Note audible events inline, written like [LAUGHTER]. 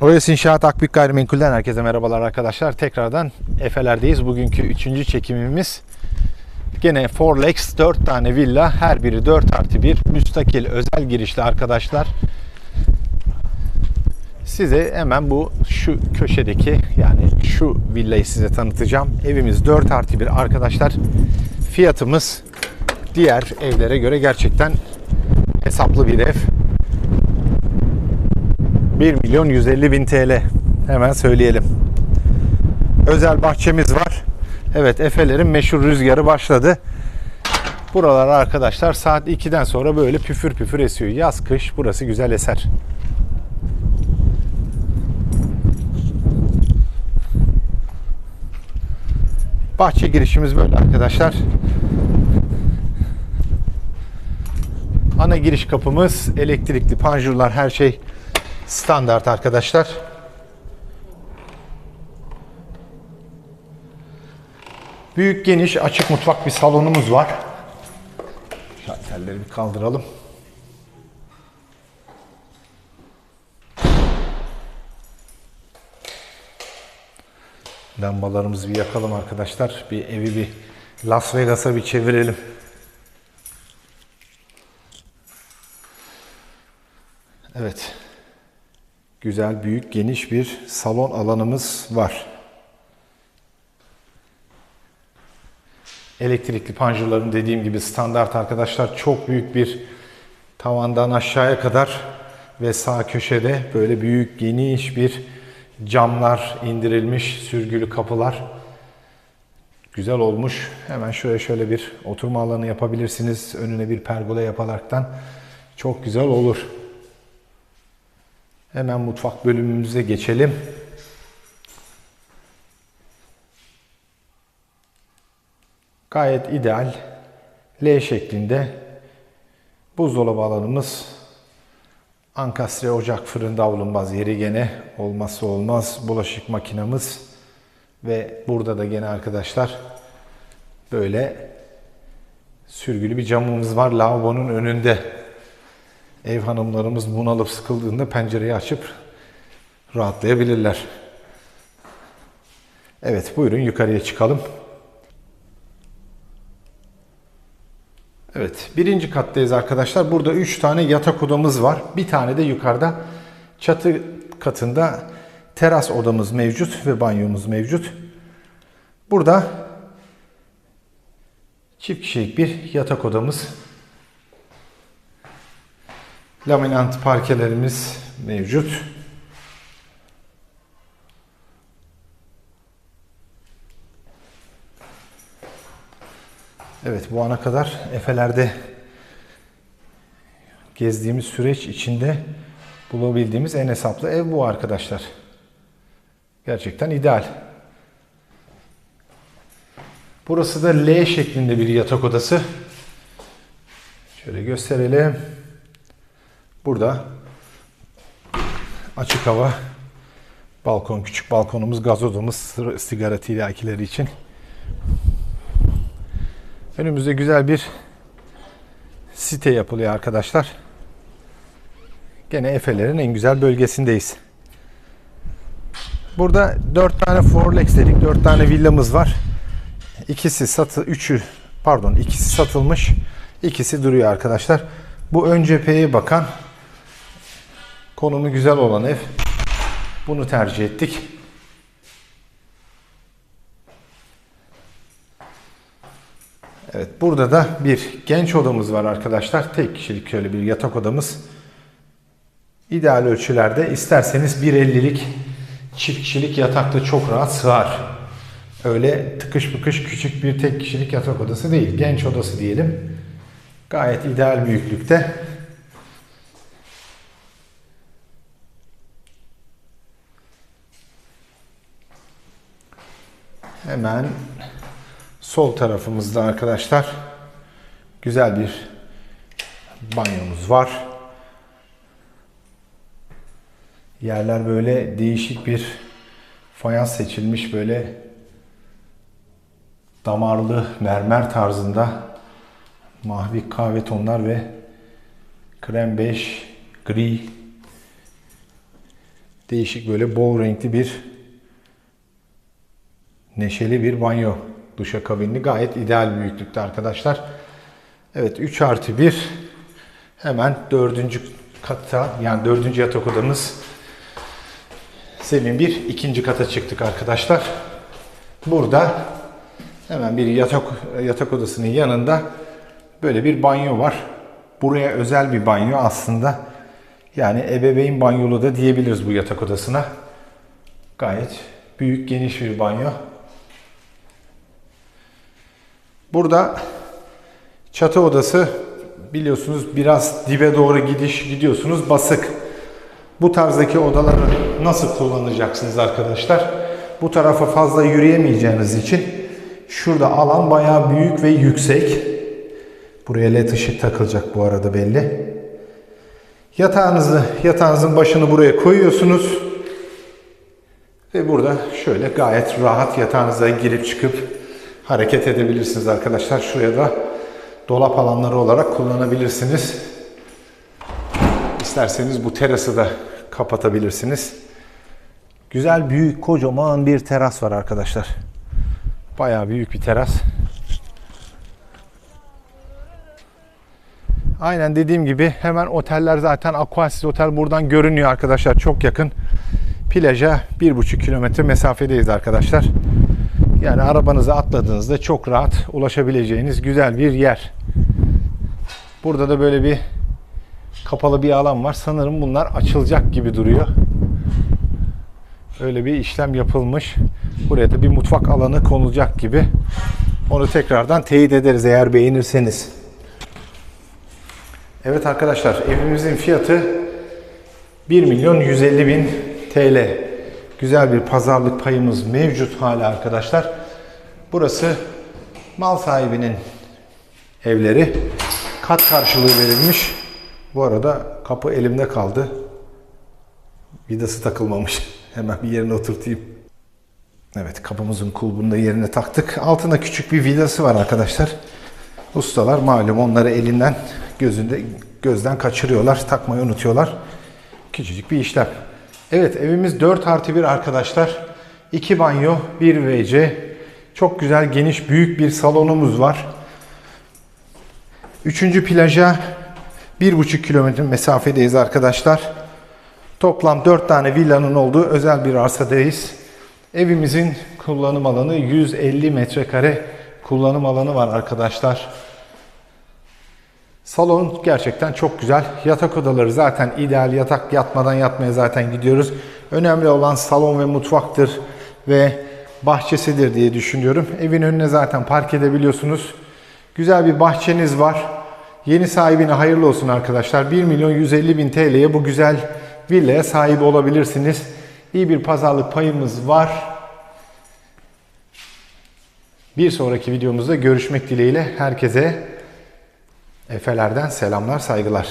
Oyas İnşaat Akbük Gayrimenkul'den herkese merhabalar arkadaşlar. Tekrardan Efeler'deyiz. Bugünkü üçüncü çekimimiz gene Forlex 4 tane villa. Her biri 4 artı 1. Müstakil özel girişli arkadaşlar. Size hemen bu şu köşedeki yani şu villayı size tanıtacağım. Evimiz 4 artı 1 arkadaşlar. Fiyatımız diğer evlere göre gerçekten hesaplı bir ev. 1 milyon 150 bin TL. Hemen söyleyelim. Özel bahçemiz var. Evet Efe'lerin meşhur rüzgarı başladı. Buralar arkadaşlar saat 2'den sonra böyle püfür püfür esiyor. Yaz kış burası güzel eser. Bahçe girişimiz böyle arkadaşlar. Ana giriş kapımız elektrikli panjurlar her şey standart arkadaşlar. Büyük geniş açık mutfak bir salonumuz var. Şalterleri bir kaldıralım. Lambalarımızı bir yakalım arkadaşlar. Bir evi bir Las Vegas'a bir çevirelim. Güzel, büyük, geniş bir salon alanımız var. Elektrikli panjurların dediğim gibi standart arkadaşlar. Çok büyük bir tavandan aşağıya kadar ve sağ köşede böyle büyük, geniş bir camlar indirilmiş, sürgülü kapılar. Güzel olmuş. Hemen şöyle şöyle bir oturma alanı yapabilirsiniz. Önüne bir pergola yaparaktan çok güzel olur. Hemen mutfak bölümümüze geçelim. Gayet ideal. L şeklinde buzdolabı alanımız. Ankastre ocak fırın davlumbaz yeri gene olmazsa olmaz bulaşık makinamız ve burada da gene arkadaşlar böyle sürgülü bir camımız var lavabonun önünde ev hanımlarımız bunalıp sıkıldığında pencereyi açıp rahatlayabilirler. Evet buyurun yukarıya çıkalım. Evet birinci kattayız arkadaşlar. Burada 3 tane yatak odamız var. Bir tane de yukarıda çatı katında teras odamız mevcut ve banyomuz mevcut. Burada çift kişilik bir yatak odamız Laminant parkelerimiz mevcut. Evet bu ana kadar Efe'lerde gezdiğimiz süreç içinde bulabildiğimiz en hesaplı ev bu arkadaşlar. Gerçekten ideal. Burası da L şeklinde bir yatak odası. Şöyle gösterelim. Burada açık hava balkon, küçük balkonumuz, gaz odamız, sigara tilakileri için. Önümüzde güzel bir site yapılıyor arkadaşlar. Gene Efe'lerin en güzel bölgesindeyiz. Burada 4 tane Forlex dedik, 4 tane villamız var. İkisi satı, üçü pardon ikisi satılmış, ikisi duruyor arkadaşlar. Bu ön cepheye bakan Konumu güzel olan ev. Bunu tercih ettik. Evet burada da bir genç odamız var arkadaşlar. Tek kişilik şöyle bir yatak odamız. İdeal ölçülerde isterseniz 1.50'lik çift kişilik yatakta çok rahat sığar. Öyle tıkış bıkış küçük bir tek kişilik yatak odası değil. Genç odası diyelim. Gayet ideal büyüklükte. Hemen sol tarafımızda arkadaşlar güzel bir banyomuz var. Yerler böyle değişik bir fayans seçilmiş böyle damarlı mermer tarzında mavi kahve tonlar ve krem bej gri Değişik böyle bol renkli bir neşeli bir banyo duşakabinli. Gayet ideal büyüklükte arkadaşlar. Evet 3 artı 1 hemen dördüncü katta yani dördüncü yatak odamız zemin bir ikinci kata çıktık arkadaşlar. Burada hemen bir yatak yatak odasının yanında böyle bir banyo var. Buraya özel bir banyo aslında. Yani ebeveyn banyolu da diyebiliriz bu yatak odasına. Gayet büyük, geniş bir banyo. Burada çatı odası biliyorsunuz biraz dibe doğru gidiş gidiyorsunuz basık. Bu tarzdaki odaları nasıl kullanacaksınız arkadaşlar? Bu tarafa fazla yürüyemeyeceğiniz için şurada alan bayağı büyük ve yüksek. Buraya led ışık takılacak bu arada belli. Yatağınızı, yatağınızın başını buraya koyuyorsunuz. Ve burada şöyle gayet rahat yatağınıza girip çıkıp hareket edebilirsiniz arkadaşlar. Şuraya da dolap alanları olarak kullanabilirsiniz. İsterseniz bu terası da kapatabilirsiniz. Güzel, büyük, kocaman bir teras var arkadaşlar. Bayağı büyük bir teras. Aynen dediğim gibi hemen oteller zaten Aquasis Otel buradan görünüyor arkadaşlar. Çok yakın. Plaja 1,5 kilometre mesafedeyiz arkadaşlar. Yani arabanıza atladığınızda çok rahat ulaşabileceğiniz güzel bir yer. Burada da böyle bir kapalı bir alan var. Sanırım bunlar açılacak gibi duruyor. Öyle bir işlem yapılmış. Buraya da bir mutfak alanı konulacak gibi. Onu tekrardan teyit ederiz eğer beğenirseniz. Evet arkadaşlar evimizin fiyatı 1 milyon 150 bin TL. Güzel bir pazarlık payımız mevcut hala arkadaşlar. Burası mal sahibinin evleri. Kat karşılığı verilmiş. Bu arada kapı elimde kaldı. Vidası takılmamış. [LAUGHS] Hemen bir yerine oturtayım. Evet kapımızın kulbunu da yerine taktık. Altında küçük bir vidası var arkadaşlar. Ustalar malum onları elinden gözünde gözden kaçırıyorlar. Takmayı unutuyorlar. Küçücük bir işlem. Evet evimiz 4 artı 1 arkadaşlar. 2 banyo, 1 WC. Çok güzel geniş büyük bir salonumuz var. Üçüncü plaja 1,5 kilometre mesafedeyiz arkadaşlar. Toplam 4 tane villanın olduğu özel bir arsadayız. Evimizin kullanım alanı 150 metrekare kullanım alanı var arkadaşlar. Salon gerçekten çok güzel. Yatak odaları zaten ideal. Yatak yatmadan yatmaya zaten gidiyoruz. Önemli olan salon ve mutfaktır ve bahçesidir diye düşünüyorum. Evin önüne zaten park edebiliyorsunuz. Güzel bir bahçeniz var. Yeni sahibine hayırlı olsun arkadaşlar. 1 milyon 150 bin TL'ye bu güzel villaya sahip olabilirsiniz. İyi bir pazarlık payımız var. Bir sonraki videomuzda görüşmek dileğiyle herkese Efelerden selamlar, saygılar.